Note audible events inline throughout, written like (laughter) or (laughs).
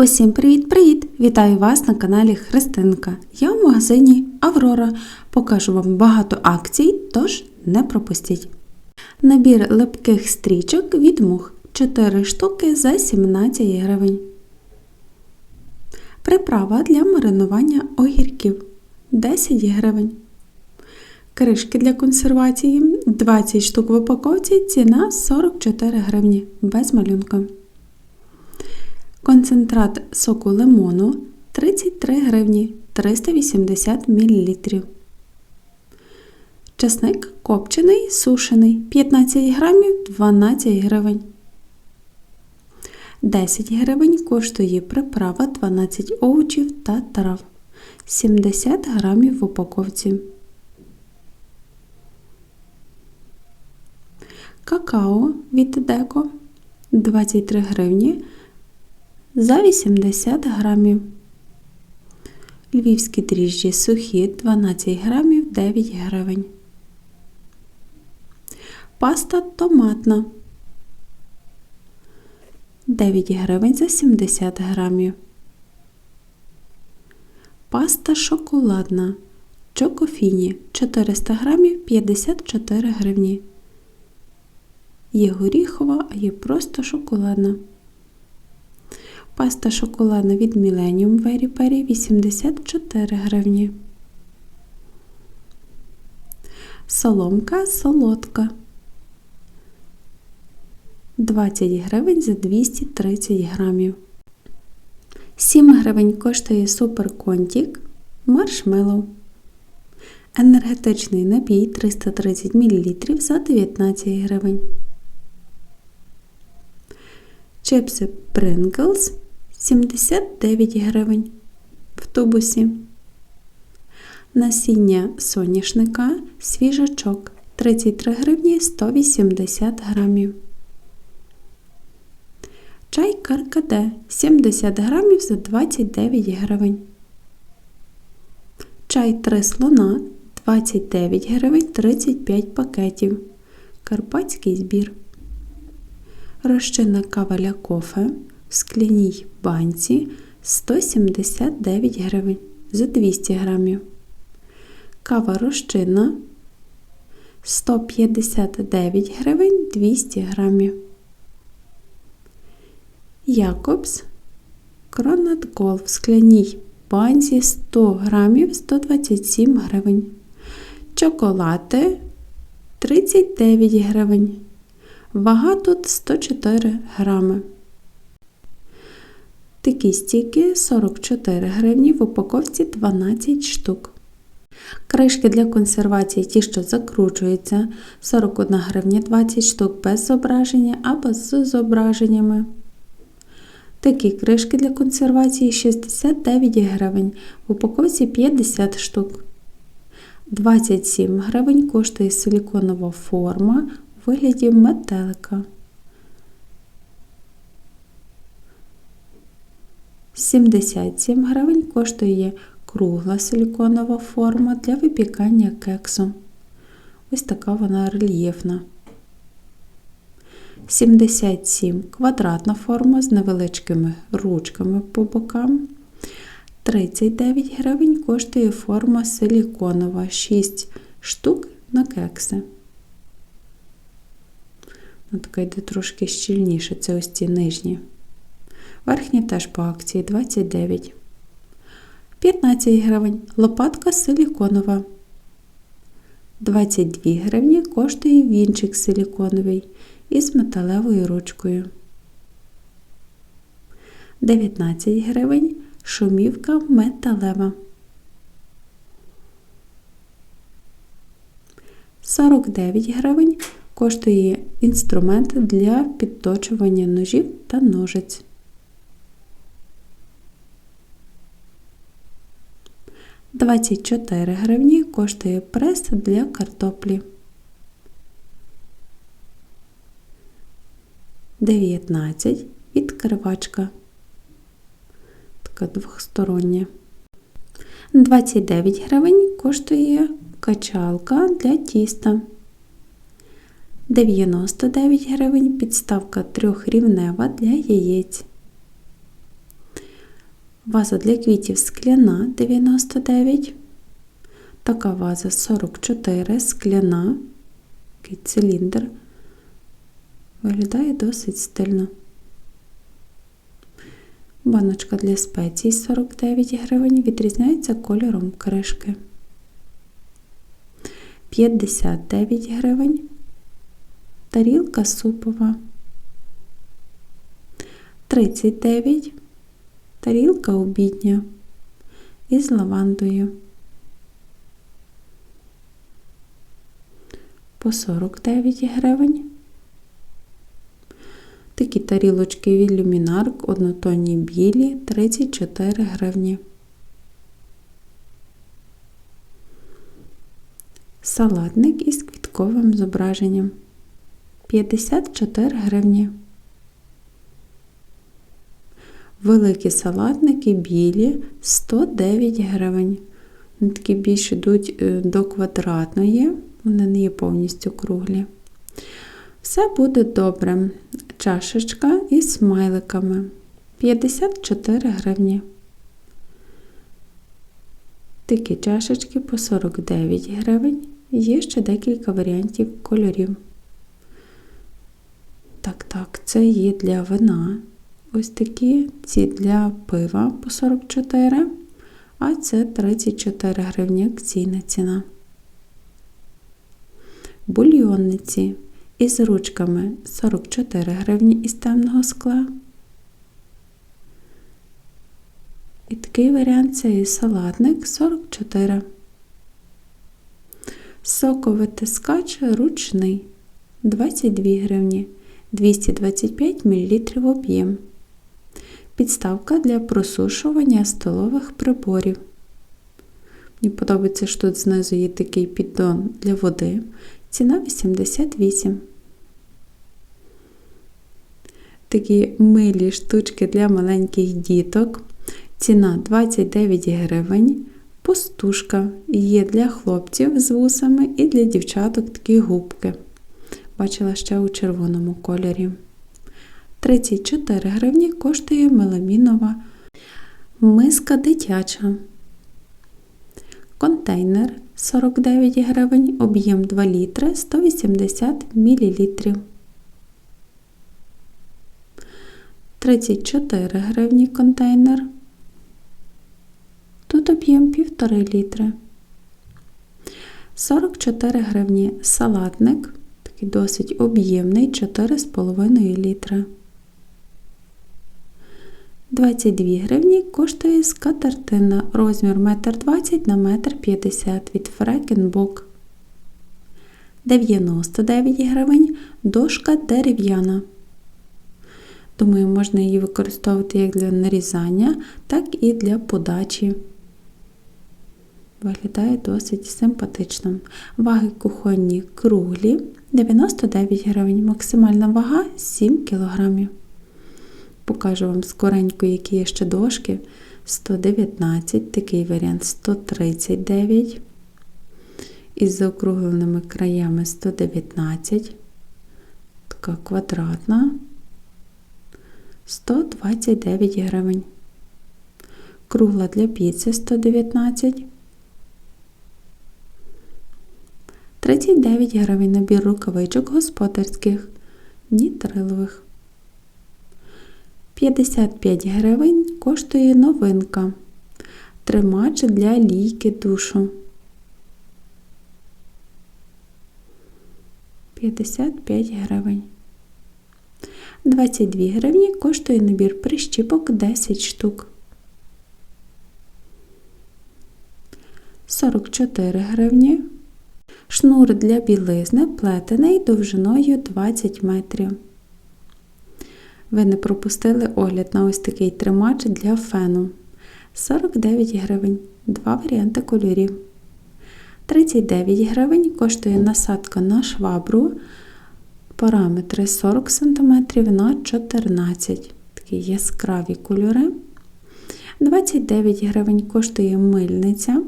Усім привіт-привіт! Вітаю вас на каналі Христинка. Я в магазині Аврора. Покажу вам багато акцій, тож не пропустіть. Набір липких стрічок від мух 4 штуки за 17 гривень. Приправа для маринування огірків 10 гривень. Кришки для консервації 20 штук в упаковці, ціна 44 гривні без малюнка. Концентрат соку лимону 33 гривні 380 мл. Часник копчений, сушений 15 грамів 12 гривень. 10 гривень коштує приправа 12 овочів та трав. 70 грамів в упаковці. Какао від деко 23 гривні за 80 грамів. Львівські дріжджі сухі 12 грамів 9 гривень. Паста томатна 9 гривень за 70 грамів. Паста шоколадна Чокофіні 400 грамів 54 гривні. Є горіхова, а є просто шоколадна. Паста шоколадна від Millennium Very Berry 84 гривні. Соломка солодка 20 гривень за 230 грамів. 7 гривень коштує суперконтік маршмеллоу. Енергетичний напій 330 мл за 19 гривень. Чипси Pringles 79 гривень в тубусі. Насіння соняшника свіжачок 33 гривні 180 грамів. Чай каркаде 70 грамів за 29 гривень. Чай 3 слона 29 гривень 35 пакетів. Карпатський збір. Розчинна кава ля кофе скляній банці 179 гривень за 200 грамів. Кава розчинна 159 гривень 200 грамів. Якобс Кронат Гол в скляній банці 100 грамів 127 гривень. Чоколати 39 гривень. Вага тут 104 грами. Такі стійки 44 гривні в упаковці 12 штук. Кришки для консервації ті, що закручуються 41 гривня 20 штук без зображення або з зображеннями. Такі кришки для консервації 69 гривень, в упаковці 50 штук. 27 гривень коштує силіконова форма у вигляді метелика. 77 гривень коштує кругла силіконова форма для випікання кексу. Ось така вона рельєфна. 77 квадратна форма з невеличкими ручками по бокам. 39 гривень коштує форма силіконова 6 штук на кекси. Вона така йде трошки щільніше, це ось ці нижні. Верхні теж по акції 29. 15 гривень. Лопатка силіконова. 22 гривні коштує вінчик силіконовий із металевою ручкою. 19 гривень шумівка металева. 49 гривень коштує інструмент для підточування ножів та ножиць. 24 гривні коштує прес для картоплі. 19 відкривачка. Така двохстороння. 29 гривень коштує качалка для тіста. 99 гривень підставка трьохрівнева для яєць. Ваза для квітів скляна 99. Така ваза 44, скляна, такий циліндр. Виглядає досить стильно. Баночка для спецій 49 гривень відрізняється кольором кришки. 59 гривень. Тарілка супова. 39. Тарілка обідня із лавандою. По 49 гривень. Такі тарілочки від люмінарк однотонні білі 34 гривні. Салатник із квітковим зображенням 54 гривні. Великі салатники білі 109 гривень. Такі більш йдуть е, до квадратної, вони не є повністю круглі. Все буде добре. Чашечка із смайликами 54 гривні. Такі чашечки по 49 гривень. Є ще декілька варіантів кольорів. Так, так, це є для вина. Ось такі, ці для пива по 44, а це 34 гривні акційна ціна. Бульйонниці із ручками 44 гривні із темного скла. І такий варіант це і салатник 44. Соковитискач ручний 22 гривні, 225 мл об'єм. Підставка для просушування столових приборів. Мені подобається, що тут знизу є такий піддон для води. Ціна 88. Такі милі штучки для маленьких діток. Ціна 29 гривень. Пустушка є для хлопців з вусами і для дівчаток такі губки. Бачила ще у червоному кольорі. 34 гривні коштує меламінова миска дитяча. Контейнер 49 гривень, об'єм 2 літри 180 мл. 34 гривні контейнер. Тут об'єм 1,5 літри. 44 гривні салатник, такий досить об'ємний 4,5 літри. 22 гривні коштує скатертина розмір 1,20 на 1,50 м від Фрекенбок. 99 гривень дошка дерев'яна. Думаю, можна її використовувати як для нарізання, так і для подачі. Виглядає досить симпатично. Ваги кухонні круглі 99 гривень, максимальна вага 7 кг. Покажу вам скоренько, які є ще дошки. 119, такий варіант 139. Із заокругленими краями 119. Така квадратна. 129 гривень. Кругла для піци 119. 39 гривень набір рукавичок господарських, нітрилових. 55 гривень коштує новинка. Тримач для лійки душу. 55 гривень. 22 гривні коштує набір прищіпок 10 штук. 44 гривні. Шнур для білизни плетений довжиною 20 метрів. Ви не пропустили огляд на ось такий тримач для фену. 49 гривень. Два варіанти кольорів. 39 гривень коштує насадка на швабру. Параметри 40 см на 14 Такі яскраві кольори. 29 гривень коштує мильниця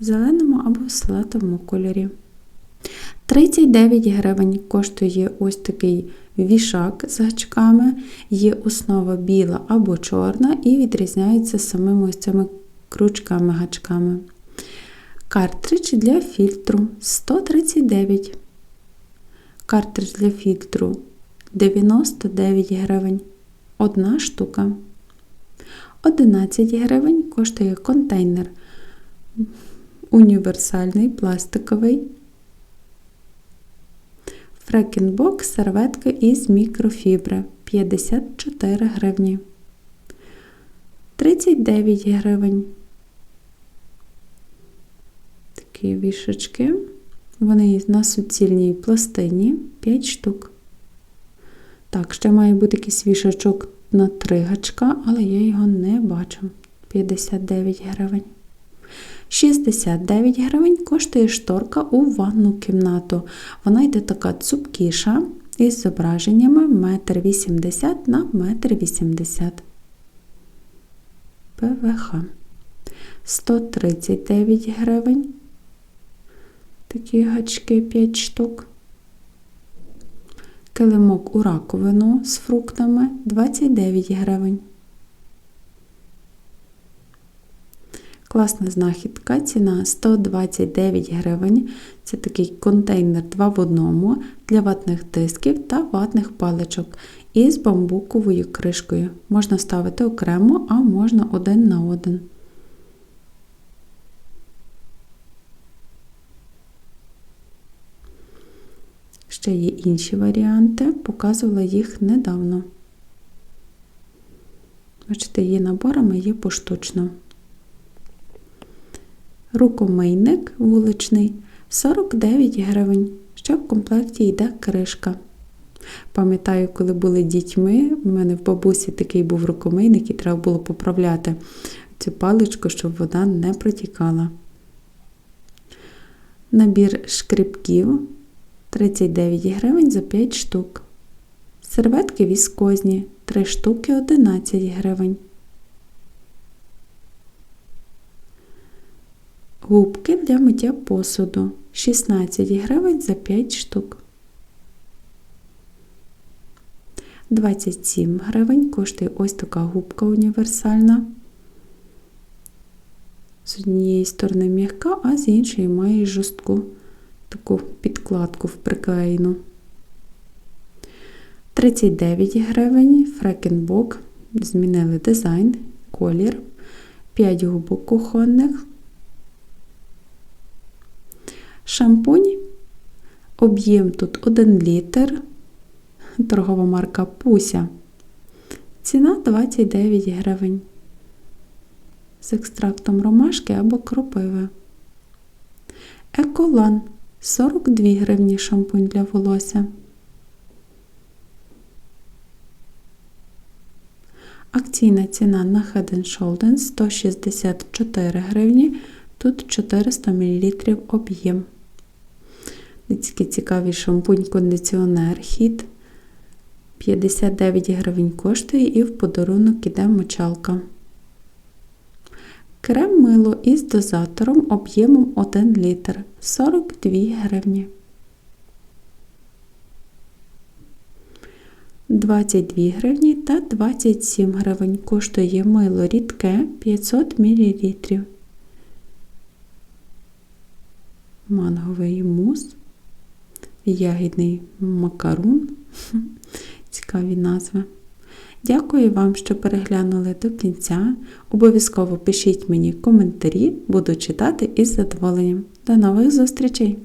в зеленому або в салатовому кольорі. 39 гривень коштує ось такий вішак з гачками. Є основа біла або чорна і відрізняється самими ось цими крючками-гачками. Картридж для фільтру 139. Картридж для фільтру 99 гривень. Одна штука. 11 гривень коштує контейнер універсальний пластиковий. Фрекінбок серветки із мікрофібри 54 гривні. 39 гривень. Такі вішечки. Вони на суцільній пластині 5 штук. Так, ще має бути якийсь вішачок на 3 гачка, але я його не бачу. 59 гривень. 69 гривень коштує шторка у ванну кімнату. Вона йде така цупкіша із зображеннями 1,80 м на 1,80 м. ПВХ. 139 гривень. Такі гачки 5 штук. Килимок у раковину з фруктами 29 гривень. Класна знахідка, ціна 129 гривень. Це такий контейнер 2 в одному для ватних дисків та ватних паличок із бамбуковою кришкою. Можна ставити окремо, а можна один на один. Ще є інші варіанти, показувала їх недавно. Бачите, є наборами, є поштучно. Рукомийник вуличний 49 гривень. Ще в комплекті йде кришка. Пам'ятаю, коли були дітьми, у мене в бабусі такий був рукомийник і треба було поправляти цю паличку, щоб вода не протікала. Набір шкрипків 39 гривень за 5 штук. Серветки віскозні 3 штуки 11 гривень. Губки для миття посуду 16 гривень за 5 штук. 27 гривень коштує ось така губка універсальна. З однієї сторони м'яка, а з іншої має жорстку таку підкладку в приклеєну. 39 гривень, фрекенбок. Змінили дизайн, колір, 5 губок кухонних. Шампунь. Об'єм тут 1 літр. Торгова марка Пуся. Ціна 29 гривень. З екстрактом ромашки або кропиви. Еколан 42 гривні шампунь для волосся. Акційна ціна на Head Shoulders 164 гривні, тут 400 мл об'єм. Такий цікавий шампунь-кондиціонер хід. 59 гривень коштує і в подарунок іде мочалка. Крем мило із дозатором об'ємом 1 літр 42 гривні. 22 гривні та 27 гривень коштує мило рідке 500 мл. Манговий мус, ягідний макарун. (laughs) Цікаві назви. Дякую вам, що переглянули до кінця. Обов'язково пишіть мені коментарі, буду читати із задоволенням. До нових зустрічей!